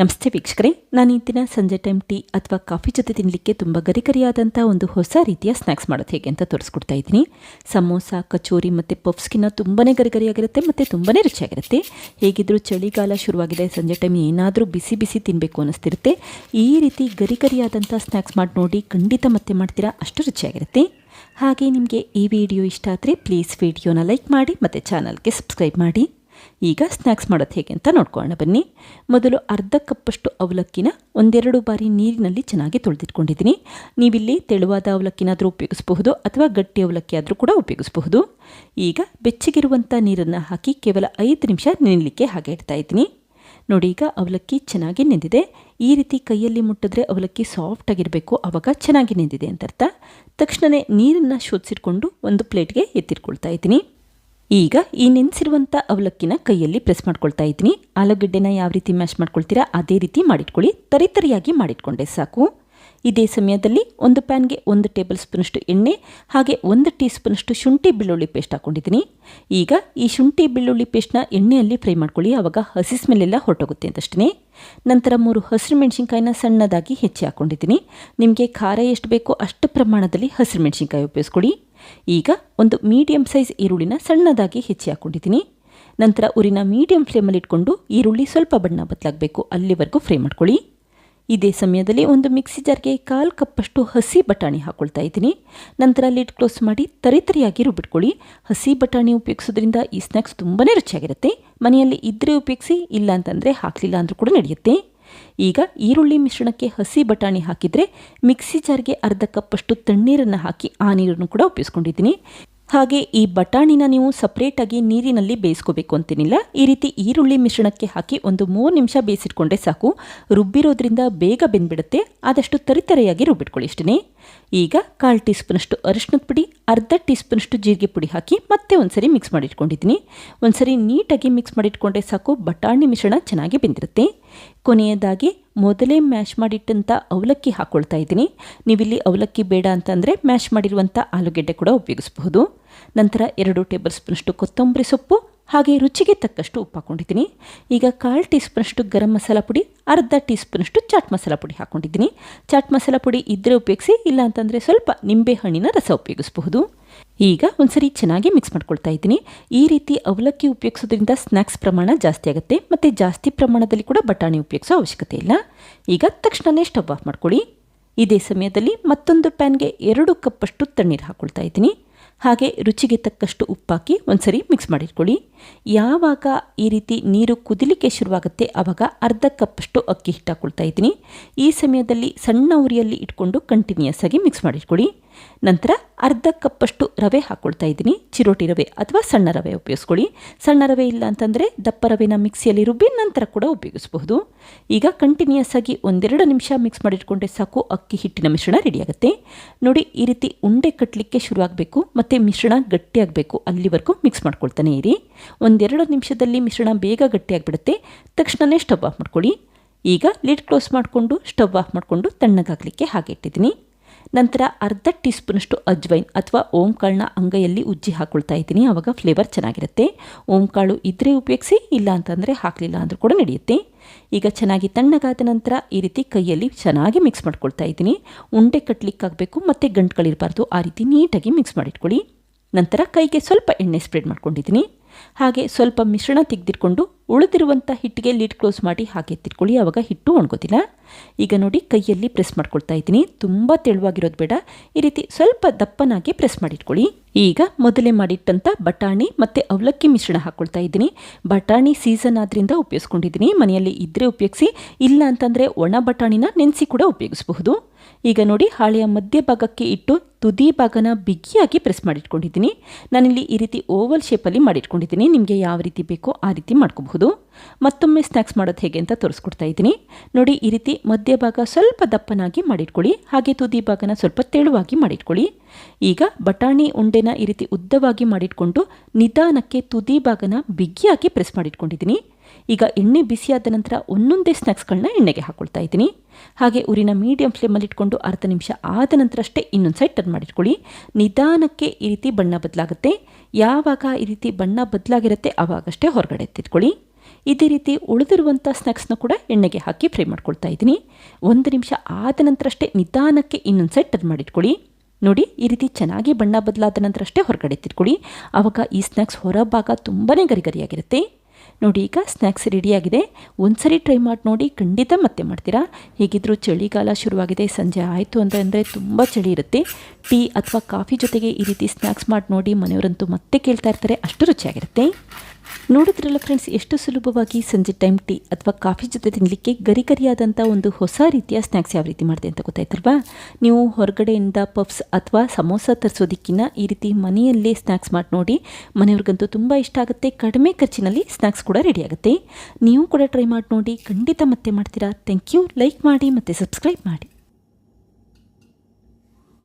ನಮಸ್ತೆ ವೀಕ್ಷಕರೇ, ನಾನು ಈ ದಿನ ಸಂಜೆ ಟೈಮ್ ಟೀ ಅಥವಾ ಕಾಫಿ ಜೊತೆ ತಿನ್ನಲಿಕ್ಕೆ ತುಂಬ ಗರಿಗರಿಯಾದಂಥ ಒಂದು ಹೊಸ ರೀತಿಯ ಸ್ನ್ಯಾಕ್ಸ್ ಮಾಡೋದು ಹೇಗೆ ಅಂತ ತೋರಿಸ್ಕೊಡ್ತಾ ಇದ್ದೀನಿ. ಸಮೋಸ, ಕಚೋರಿ ಮತ್ತು ಪಫ್ಸ್ಗಿನ್ನ ತುಂಬನೇ ಗರಿಗರಿಯಾಗಿರುತ್ತೆ ಮತ್ತು ತುಂಬಾ ರುಚಿಯಾಗಿರುತ್ತೆ. ಹೇಗಿದ್ದರೂ ಚಳಿಗಾಲ ಶುರುವಾಗಿದೆ, ಸಂಜೆ ಟೈಮ್ ಏನಾದರೂ ಬಿಸಿ ಬಿಸಿ ತಿನ್ನಬೇಕು ಅನ್ನಿಸ್ತಿರುತ್ತೆ ಈ ರೀತಿ ಗರಿಗರಿಯಾದಂಥ ಸ್ನ್ಯಾಕ್ಸ್ ಮಾಡಿ ನೋಡಿ ಖಂಡಿತ ಮತ್ತೆ ಮಾಡ್ತೀರಾ, ಅಷ್ಟು ರುಚಿಯಾಗಿರುತ್ತೆ. ಹಾಗೆ ನಿಮಗೆ ಈ ವಿಡಿಯೋ ಇಷ್ಟ ಆದರೆ ಪ್ಲೀಸ್ ವಿಡಿಯೋನ ಲೈಕ್ ಮಾಡಿ ಮತ್ತು ಚಾನಲ್ಗೆ ಸಬ್ಸ್ಕ್ರೈಬ್ ಮಾಡಿ. ಈಗ ಸ್ನ್ಯಾಕ್ಸ್ ಮಾಡೋದು ಹೇಗೆ ಅಂತ ನೋಡ್ಕೊಳ್ಳೋಣ ಬನ್ನಿ. ಮೊದಲು ಅರ್ಧ ಕಪ್ಪಷ್ಟು ಅವಲಕ್ಕಿನ ಒಂದೆರಡು ಬಾರಿ ನೀರಿನಲ್ಲಿ ಚೆನ್ನಾಗಿ ತೊಳೆದಿಟ್ಕೊಂಡಿದ್ದೀನಿ. ನೀವಿಲ್ಲಿ ತೆಳುವಾದ ಅವಲಕ್ಕಿನಾದರೂ ಉಪಯೋಗಿಸಬಹುದು ಅಥವಾ ಗಟ್ಟಿ ಅವಲಕ್ಕಿ ಆದರೂ ಕೂಡ ಉಪಯೋಗಿಸಬಹುದು. ಈಗ ಬೆಚ್ಚಗಿರುವಂಥ ನೀರನ್ನು ಹಾಕಿ ಕೇವಲ ಐದು ನಿಮಿಷ ನೆನಲಿಕ್ಕೆ ಹಾಗೆ ಇಡ್ತಾ ಇದ್ದೀನಿ. ನೋಡಿ, ಈಗ ಅವಲಕ್ಕಿ ಚೆನ್ನಾಗಿ ನೆಂದಿದೆ. ಈ ರೀತಿ ಕೈಯಲ್ಲಿ ಮುಟ್ಟಿದ್ರೆ ಅವಲಕ್ಕಿ ಸಾಫ್ಟ್ ಆಗಿರಬೇಕು. ಆವಾಗ ಚೆನ್ನಾಗಿ ನೆಂದಿದೆ ಅಂತ ಅರ್ಥ. ತಕ್ಷಣವೇ ನೀರನ್ನು ಶೋಧಿಸಿಟ್ಕೊಂಡು ಒಂದು ಪ್ಲೇಟ್ಗೆ ಎತ್ತಿಟ್ಕೊಳ್ತಾ ಇದ್ದೀನಿ. ಈಗ ಈ ನೆನೆಸಿರುವಂಥ ಅವಲಕ್ಕಿನ ಕೈಯಲ್ಲಿ ಪ್ರೆಸ್ ಮಾಡ್ಕೊಳ್ತಾ ಇದ್ದೀನಿ. ಆಲೂಗಡ್ಡೆನ ಯಾವ ರೀತಿ ಮ್ಯಾಶ್ ಮಾಡ್ಕೊಳ್ತೀರಾ ಅದೇ ರೀತಿ ಮಾಡಿಟ್ಕೊಳ್ಳಿ. ತರಿತರಿಯಾಗಿ ಮಾಡಿಟ್ಕೊಂಡೆ ಸಾಕು. ಇದೇ ಸಮಯದಲ್ಲಿ ಒಂದು ಪ್ಯಾನ್ಗೆ ಒಂದು ಟೇಬಲ್ ಸ್ಪೂನಷ್ಟು ಎಣ್ಣೆ, ಹಾಗೆ ಒಂದು ಟೀ ಸ್ಪೂನಷ್ಟು ಶುಂಠಿ ಬೆಳ್ಳುಳ್ಳಿ ಪೇಸ್ಟ್ ಹಾಕ್ಕೊಂಡಿದ್ದೀನಿ ಈಗ ಈ ಶುಂಠಿ ಬೆಳ್ಳುಳ್ಳಿ ಪೇಸ್ಟ್ನ ಎಣ್ಣೆಯಲ್ಲಿ ಫ್ರೈ ಮಾಡ್ಕೊಳ್ಳಿ. ಆವಾಗ ಹಸಿ ಸ್ಮೆಲ್ಲೆಲ್ಲ ಹೊರಟೋಗುತ್ತೆ ಅಂತಷ್ಟೇ ನಂತರ ಮೂರು ಹಸಿರು ಮೆಣಸಿನ್ಕಾಯಿನ ಸಣ್ಣದಾಗಿ ಹೆಚ್ಚಿ ಹಾಕ್ಕೊಂಡಿದ್ದೀನಿ ನಿಮಗೆ ಖಾರ ಎಷ್ಟು ಬೇಕೋ ಅಷ್ಟು ಪ್ರಮಾಣದಲ್ಲಿ ಹಸಿರು ಮೆಣಸಿನ್ಕಾಯಿ ಉಪಯೋಗಿಸ್ಕೊಳ್ಳಿ. ಈಗ ಒಂದು ಮೀಡಿಯಂ ಸೈಜ್ ಈರುಳ್ಳಿನ ಸಣ್ಣದಾಗಿ ಹೆಚ್ಚಿ ಹಾಕ್ಕೊಂಡಿದ್ದೀನಿ ನಂತರ ಉರಿನ ಮೀಡಿಯಂ ಫ್ಲೇಮಲ್ಲಿ ಇಟ್ಕೊಂಡು ಈರುಳ್ಳಿ ಸ್ವಲ್ಪ ಬಣ್ಣ ಬದಲಾಗಬೇಕು. ಅಲ್ಲಿವರೆಗೂ ಫ್ರೈ ಮಾಡ್ಕೊಳ್ಳಿ. ಇದೇ ಸಮಯದಲ್ಲಿ ಒಂದು ಮಿಕ್ಸಿ ಜಾರ್ಗೆ ಕಾಲು ಕಪ್ಪಷ್ಟು ಹಸಿ ಬಟಾಣಿ ಹಾಕ್ಕೊಳ್ತಾ ಇದ್ದೀನಿ. ನಂತರ ಲಿಡ್ ಕ್ಲೋಸ್ ಮಾಡಿ ತರಿತರಿಯಾಗಿ ರುಬ್ಬಿಟ್ಕೊಳ್ಳಿ. ಹಸಿ ಬಟಾಣಿ ಉಪಯೋಗಿಸೋದ್ರಿಂದ ಈ ಸ್ನ್ಯಾಕ್ಸ್ ತುಂಬಾ ರುಚಿಯಾಗಿರುತ್ತೆ. ಮನೆಯಲ್ಲಿ ಇದ್ದರೆ ಉಪಯೋಗಿಸಿ ಇಲ್ಲ ಅಂತಂದರೆ ಹಾಕಲಿಲ್ಲ ಅಂದರೂ ಕೂಡ ನಡೆಯುತ್ತೆ. ಈಗ ಈರುಳ್ಳಿ ಮಿಶ್ರಣಕ್ಕೆ ಹಸಿ ಬಟಾಣಿ ಹಾಕಿದರೆ ಮಿಕ್ಸಿ ಜಾರ್ಗೆ ಅರ್ಧ ಕಪ್ಪಷ್ಟು ತಣ್ಣೀರನ್ನು ಹಾಕಿ ಆ ನೀರನ್ನು ಕೂಡ ಉಪಯೋಗಿಸ್ಕೊಂಡಿದ್ದೀನಿ ಹಾಗೆ ಈ ಬಟಾಣಿನ ನೀವು ಸಪ್ರೇಟಾಗಿ ನೀರಿನಲ್ಲಿ ಬೇಯಿಸ್ಕೋಬೇಕು ಅಂತೇನಿಲ್ಲ. ಈ ರೀತಿ ಈರುಳ್ಳಿ ಮಿಶ್ರಣಕ್ಕೆ ಹಾಕಿ ಒಂದು ಮೂರು ನಿಮಿಷ ಬೇಯಿಸಿಟ್ಕೊಂಡ್ರೆ ಸಾಕು. ರುಬ್ಬಿರೋದ್ರಿಂದ ಬೇಗ ಬೆಂದ್ಬಿಡುತ್ತೆ. ಆದಷ್ಟು ತರಿತರೆಯಾಗಿ ರುಬ್ಬಿಟ್ಕೊಳ್ಳಿ ಇಷ್ಟೇ ಈಗ ಕಾಲು ಟೀ ಸ್ಪೂನಷ್ಟು ಅರಿಶಿನದ ಪುಡಿ, ಅರ್ಧ ಟೀ ಸ್ಪೂನಷ್ಟು ಜೀರಿಗೆ ಪುಡಿ ಹಾಕಿ ಮತ್ತೆ ಒಂದ್ಸರಿ ಮಿಕ್ಸ್ ಮಾಡಿಟ್ಕೊಂಡಿದ್ದೀನಿ. ಒಂದ್ಸರಿ ನೀಟಾಗಿ ಮಿಕ್ಸ್ ಮಾಡಿಟ್ಕೊಂಡ್ರೆ ಸಾಕು, ಬಟಾಣಿ ಮಿಶ್ರಣ ಚೆನ್ನಾಗಿ ಬೆಂದಿರುತ್ತೆ. ಕೊನೆಯದಾಗಿ ಮೊದಲೇ ಮ್ಯಾಶ್ ಮಾಡಿಟ್ಟಂಥ ಅವಲಕ್ಕಿ ಹಾಕ್ಕೊಳ್ತಾ ಇದ್ದೀನಿ. ನೀವಿಲ್ಲಿ ಅವಲಕ್ಕಿ ಬೇಡ ಅಂತಂದರೆ ಮ್ಯಾಶ್ ಮಾಡಿರುವಂಥ ಆಲೂಗೆಡ್ಡೆ ಕೂಡ ಉಪಯೋಗಿಸಬಹುದು. ನಂತರ ಎರಡು ಟೇಬಲ್ ಸ್ಪೂನಷ್ಟು ಕೊತ್ತಂಬರಿ ಸೊಪ್ಪು ಹಾಗೆ ರುಚಿಗೆ ತಕ್ಕಷ್ಟು ಉಪ್ಪು ಹಾಕ್ಕೊಂಡಿದ್ದೀನಿ ಈಗ ಕಾಲು ಟೀ ಸ್ಪೂನಷ್ಟು ಗರಂ ಮಸಾಲ ಪುಡಿ, ಅರ್ಧ ಟೀ ಸ್ಪೂನಷ್ಟು ಚಾಟ್ ಮಸಾಲ ಪುಡಿ ಹಾಕ್ಕೊಂಡಿದ್ದೀನಿ ಚಾಟ್ ಮಸಾಲ ಪುಡಿ ಇದ್ದರೆ ಉಪಯೋಗಿಸಿ, ಇಲ್ಲ ಅಂತಂದರೆ ಸ್ವಲ್ಪ ನಿಂಬೆ ಹಣ್ಣಿನ ರಸ ಉಪಯೋಗಿಸಬಹುದು. ಈಗ ಒಂದ್ಸರಿ ಚೆನ್ನಾಗಿ ಮಿಕ್ಸ್ ಮಾಡ್ಕೊಳ್ತಾ ಇದ್ದೀನಿ. ಈ ರೀತಿ ಅವಲಕ್ಕಿ ಉಪಯೋಗಿಸೋದ್ರಿಂದ ಸ್ನ್ಯಾಕ್ಸ್ ಪ್ರಮಾಣ ಜಾಸ್ತಿ ಆಗುತ್ತೆ, ಮತ್ತು ಜಾಸ್ತಿ ಪ್ರಮಾಣದಲ್ಲಿ ಕೂಡ ಬಟಾಣಿ ಉಪಯೋಗಿಸೋ ಅವಶ್ಯಕತೆ ಇಲ್ಲ. ಈಗ ತಕ್ಷಣವೇ ಸ್ಟವ್ ಆಫ್ ಮಾಡ್ಕೊಳ್ಳಿ. ಇದೇ ಸಮಯದಲ್ಲಿ ಮತ್ತೊಂದು ಪ್ಯಾನ್ಗೆ ಎರಡು ಕಪ್ಪಷ್ಟು ತಣ್ಣೀರು ಹಾಕ್ಕೊಳ್ತಾ ಇದ್ದೀನಿ. ಹಾಗೆ ರುಚಿಗೆ ತಕ್ಕಷ್ಟು ಉಪ್ಪಾಕಿ ಒಂದ್ಸರಿ ಮಿಕ್ಸ್ ಮಾಡಿಟ್ಕೊಳ್ಳಿ. ಯಾವಾಗ ಈ ರೀತಿ ನೀರು ಕುದಿಲಿಕ್ಕೆ ಶುರುವಾಗುತ್ತೆ ಆವಾಗ ಅರ್ಧ ಕಪ್ಪಷ್ಟು ಅಕ್ಕಿ ಹಿಟ್ಟು ಇದ್ದೀನಿ. ಈ ಸಮಯದಲ್ಲಿ ಸಣ್ಣ ಉರಿಯಲ್ಲಿ ಇಟ್ಕೊಂಡು ಕಂಟಿನ್ಯೂಸ್ ಆಗಿ ಮಿಕ್ಸ್ ಮಾಡಿಟ್ಕೊಳ್ಳಿ. ನಂತರ ಅರ್ಧ ಕಪ್ಪಷ್ಟು ರವೆ ಹಾಕ್ಕೊಳ್ತಾ ಇದ್ದೀನಿ. ಚಿರೋಟಿ ರವೆ ಅಥವಾ ಸಣ್ಣ ರವೆ ಉಪಯೋಗಿಸ್ಕೊಳ್ಳಿ. ಸಣ್ಣ ರವೆ ಇಲ್ಲ ಅಂತಂದರೆ ದಪ್ಪ ರವೆನ ಮಿಕ್ಸಿಯಲ್ಲಿ ರುಬ್ಬಿ ನಂತರ ಕೂಡ ಉಪಯೋಗಿಸಬಹುದು. ಈಗ ಕಂಟಿನ್ಯೂಸ್ ಆಗಿ ಒಂದೆರಡು ನಿಮಿಷ ಮಿಕ್ಸ್ ಮಾಡಿಟ್ಕೊಂಡ್ರೆ ಸಾಕು. ಅಕ್ಕಿ ಹಿಟ್ಟಿನ ಮಿಶ್ರಣ ರೆಡಿಯಾಗುತ್ತೆ ನೋಡಿ, ಈ ರೀತಿ ಉಂಡೆ ಕಟ್ಟಲಿಕ್ಕೆ ಶುರುವಾಗಬೇಕು ಮತ್ತು ಮಿಶ್ರಣ ಗಟ್ಟಿಯಾಗಬೇಕು ಅಲ್ಲಿವರೆಗೂ ಮಿಕ್ಸ್ ಮಾಡ್ಕೊಳ್ತಾನೆ ಇರಿ. ಒಂದೆರಡು ನಿಮಿಷದಲ್ಲಿ ಮಿಶ್ರಣ ಬೇಗ ಗಟ್ಟಿಯಾಗಿಬಿಡುತ್ತೆ ತಕ್ಷಣವೇ ಸ್ಟವ್ ಆಫ್ ಮಾಡ್ಕೊಳ್ಳಿ. ಈಗ ಲಿಡ್ ಕ್ಲೋಸ್ ಮಾಡಿಕೊಂಡು ಸ್ಟವ್ ಆಫ್ ಮಾಡಿಕೊಂಡು ತಣ್ಣಗಾಗಲಿಕ್ಕೆ ಹಾಗೆ ಇಟ್ಟಿದ್ದೀನಿ. ನಂತರ ಅರ್ಧ ಟೀ ಸ್ಪೂನಷ್ಟು ಅಜ್ವೈನ್ ಅಥವಾ ಓಂಕಾಳನ್ನ ಅಂಗೈಯಲ್ಲಿ ಉಜ್ಜಿ ಹಾಕ್ಕೊಳ್ತಾ ಇದ್ದೀನಿ. ಆವಾಗ ಫ್ಲೇವರ್ ಚೆನ್ನಾಗಿರುತ್ತೆ. ಓಂಕಾಳು ಇದ್ದರೆ ಉಪಯೋಗಿಸಿ, ಇಲ್ಲ ಅಂತಂದರೆ ಹಾಕಲಿಲ್ಲ ಅಂದರೂ ಕೂಡ ನಡೆಯುತ್ತೆ. ಈಗ ಚೆನ್ನಾಗಿ ತಣ್ಣಗಾದ ನಂತರ ಈ ರೀತಿ ಕೈಯಲ್ಲಿ ಚೆನ್ನಾಗಿ ಮಿಕ್ಸ್ ಮಾಡ್ಕೊಳ್ತಾ ಇದ್ದೀನಿ. ಉಂಡೆ ಕಟ್ಟಲಿಕ್ಕಾಗಬೇಕು ಮತ್ತು ಗಂಟುಗಳಿರಬಾರ್ದು ಆ ರೀತಿ ನೀಟಾಗಿ ಮಿಕ್ಸ್ ಮಾಡಿಟ್ಕೊಳ್ಳಿ. ನಂತರ ಕೈಗೆ ಸ್ವಲ್ಪ ಎಣ್ಣೆ ಸ್ಪ್ರೆಡ್ ಮಾಡ್ಕೊಂಡಿದ್ದೀನಿ. ಹಾಗೆ ಸ್ವಲ್ಪ ಮಿಶ್ರಣ ತೆಗೆದಿಟ್ಕೊಂಡು ಉಳಿದಿರುವಂಥ ಹಿಟ್ಟಿಗೆ ಲಿಡ್ ಕ್ಲೋಸ್ ಮಾಡಿ ಹಾಗೆ ಎತ್ತಿಟ್ಕೊಳ್ಳಿ. ಆವಾಗ ಹಿಟ್ಟು ಒಣಗೋದಿಲ್ಲ. ಈಗ ನೋಡಿ ಕೈಯಲ್ಲಿ ಪ್ರೆಸ್ ಮಾಡ್ಕೊಳ್ತಾ ಇದ್ದೀನಿ. ತುಂಬ ತೆಳುವಾಗಿರೋದು ಬೇಡ. ಈ ರೀತಿ ಸ್ವಲ್ಪ ದಪ್ಪನಾಗಿ ಪ್ರೆಸ್ ಮಾಡಿಟ್ಕೊಳ್ಳಿ. ಈಗ ಮೊದಲೇ ಮಾಡಿಟ್ಟಂಥ ಬಟಾಣಿ ಮತ್ತು ಅವಲಕ್ಕಿ ಮಿಶ್ರಣ ಹಾಕ್ಕೊಳ್ತಾ ಇದ್ದೀನಿ. ಬಟಾಣಿ ಸೀಸನ್ ಆದ್ರಿಂದ ಉಪಯೋಗಿಸ್ಕೊಂಡಿದ್ದೀನಿ. ಮನೆಯಲ್ಲಿ ಇದ್ದರೆ ಉಪಯೋಗಿಸಿ, ಇಲ್ಲ ಅಂತಂದರೆ ಒಣ ಬಟಾಣಿನ ನೆನೆಸಿ ಕೂಡ ಉಪಯೋಗಿಸಬಹುದು. ಈಗ ನೋಡಿ ಹಾಳೆಯ ಮಧ್ಯಭಾಗಕ್ಕೆ ಇಟ್ಟು ತುದಿ ಭಾಗನ ಬಿಗಿಯಾಗಿ ಪ್ರೆಸ್ ಮಾಡಿಟ್ಕೊಂಡಿದ್ದೀನಿ. ನಾನಿಲ್ಲಿ ಈ ರೀತಿ ಓವಲ್ ಶೇಪಲ್ಲಿ ಮಾಡಿಟ್ಕೊಂಡಿದ್ದೀನಿ. ನಿಮಗೆ ಯಾವ ರೀತಿ ಬೇಕೋ ಆ ರೀತಿ ಮಾಡ್ಕೋಬಹುದು. ಮತ್ತೊಮ್ಮೆ ಸ್ನ್ಯಾಕ್ಸ್ ಮಾಡೋದು ಹೇಗೆ ಅಂತ ತೋರಿಸ್ಕೊಡ್ತಾ ಇದ್ದೀನಿ. ನೋಡಿ, ಈ ರೀತಿ ಮಧ್ಯಭಾಗ ಸ್ವಲ್ಪ ದಪ್ಪನಾಗಿ ಮಾಡಿಟ್ಕೊಳ್ಳಿ. ಹಾಗೆ ತುದಿ ಭಾಗನ ಸ್ವಲ್ಪ ತೆಳುವಾಗಿ ಮಾಡಿಟ್ಕೊಳ್ಳಿ. ಈಗ ಬಟಾಣಿ ಉಂಡೆನ ಈ ರೀತಿ ಉದ್ದವಾಗಿ ಮಾಡಿಟ್ಕೊಂಡು ನಿಧಾನಕ್ಕೆ ತುದಿ ಭಾಗನ ಬಿಗಿಯಾಗಿ ಪ್ರೆಸ್ ಮಾಡಿಟ್ಕೊಂಡಿದ್ದೀನಿ. ಈಗ ಎಣ್ಣೆ ಬಿಸಿಯಾದ ನಂತರ ಒಂದೊಂದೇ ಸ್ನ್ಯಾಕ್ಸ್ಗಳನ್ನ ಎಣ್ಣೆಗೆ ಹಾಕ್ಕೊಳ್ತಾ ಇದ್ದೀನಿ. ಹಾಗೆ ಉರಿನ ಮೀಡಿಯಂ ಫ್ಲೇಮಲ್ಲಿ ಇಟ್ಕೊಂಡು ಅರ್ಧ ನಿಮಿಷ ಆದ ನಂತರ ಅಷ್ಟೇ ಇನ್ನೊಂದು ಸೈಡ್ ಟರ್ನ್ ಮಾಡಿಟ್ಕೊಳ್ಳಿ. ನಿಧಾನಕ್ಕೆ ಈ ರೀತಿ ಬಣ್ಣ ಬದಲಾಗುತ್ತೆ. ಯಾವಾಗ ಈ ರೀತಿ ಬಣ್ಣ ಬದಲಾಗಿರುತ್ತೆ ಆವಾಗಷ್ಟೇ ಹೊರಗಡೆ ಎತ್ತಿಟ್ಕೊಳ್ಳಿ. ಇದೇ ರೀತಿ ಉಳಿದಿರುವಂಥ ಸ್ನ್ಯಾಕ್ಸ್ನ ಕೂಡ ಎಣ್ಣೆಗೆ ಹಾಕಿ ಫ್ರೈ ಮಾಡ್ಕೊಳ್ತಾ ಇದ್ದೀನಿ. ಒಂದು ನಿಮಿಷ ಆದ ನಂತರ ಅಷ್ಟೇ ನಿಧಾನಕ್ಕೆ ಇನ್ನೊಂದು ಸೈಡ್ ಟರ್ನ್ ಮಾಡಿಟ್ಕೊಳ್ಳಿ. ನೋಡಿ, ಈ ರೀತಿ ಚೆನ್ನಾಗಿ ಬಣ್ಣ ಬದಲಾದ ನಂತರ ಅಷ್ಟೇ ಹೊರಗಡೆ ತಿರ್ಕೊಳ್ಳಿ ಆವಾಗ ಈ ಸ್ನ್ಯಾಕ್ಸ್ ಹೊರಭಾಗ ತುಂಬಾ ಗರಿಗರಿಯಾಗಿರುತ್ತೆ. ನೋಡಿ, ಈಗ ಸ್ನ್ಯಾಕ್ಸ್ ರೆಡಿಯಾಗಿದೆ ಒಂದ್ಸರಿ ಟ್ರೈ ಮಾಡಿ ನೋಡಿ, ಖಂಡಿತ ಮತ್ತೆ ಮಾಡ್ತೀರಾ? ಹೇಗಿದ್ರೂ ಚಳಿಗಾಲ ಶುರುವಾಗಿದೆ. ಸಂಜೆ ಆಯಿತು ಅಂತ ಅಂದರೆ ತುಂಬ ಚಳಿ ಇರುತ್ತೆ. ಟೀ ಅಥವಾ ಕಾಫಿ ಜೊತೆಗೆ ಈ ರೀತಿ ಸ್ನ್ಯಾಕ್ಸ್ ಮಾಡಿ ನೋಡಿ, ಮನೆಯವರಂತೂ ಮತ್ತೆ ಕೇಳ್ತಾ ಇರ್ತಾರೆ. ಅಷ್ಟು ರುಚಿಯಾಗಿರುತ್ತೆ. ನೋಡಿದ್ರಲ್ಲ ಫ್ರೆಂಡ್ಸ್ ಎಷ್ಟು ಸುಲಭವಾಗಿ ಸಂಜೆ ಟೈಮ್ ಟೀ ಅಥವಾ ಕಾಫಿ ಜೊತೆ ತಿನ್ನಲಿಕ್ಕೆ ಗರಿ ಗರಿಯಾದಂಥ ಒಂದು ಹೊಸ ರೀತಿಯ ಸ್ನ್ಯಾಕ್ಸ್ ಯಾವ ರೀತಿ ಮಾಡಿದೆ ಅಂತ ಗೊತ್ತಾಯ್ತಲ್ವಾ? ನೀವು ಹೊರಗಡೆಯಿಂದ ಪಫ್ಸ್ ಅಥವಾ ಸಮೋಸ ತರಿಸೋದಕ್ಕಿಂತ ಈ ರೀತಿ ಮನೆಯಲ್ಲೇ ಸ್ನ್ಯಾಕ್ಸ್ ಮಾಡಿ ನೋಡಿ, ಮನೆಯವ್ರಿಗಂತೂ ತುಂಬ ಇಷ್ಟ ಆಗುತ್ತೆ. ಕಡಿಮೆ ಖರ್ಚಿನಲ್ಲಿ ಸ್ನ್ಯಾಕ್ಸ್ ಕೂಡ ರೆಡಿ ಆಗುತ್ತೆ. ನೀವು ಕೂಡ ಟ್ರೈ ಮಾಡಿ ನೋಡಿ, ಖಂಡಿತ ಮತ್ತೆ ಮಾಡ್ತೀರಾ. ಥ್ಯಾಂಕ್ ಯು ಲೈಕ್ ಮಾಡಿ ಮತ್ತು ಸಬ್ಸ್ಕ್ರೈಬ್ ಮಾಡಿ.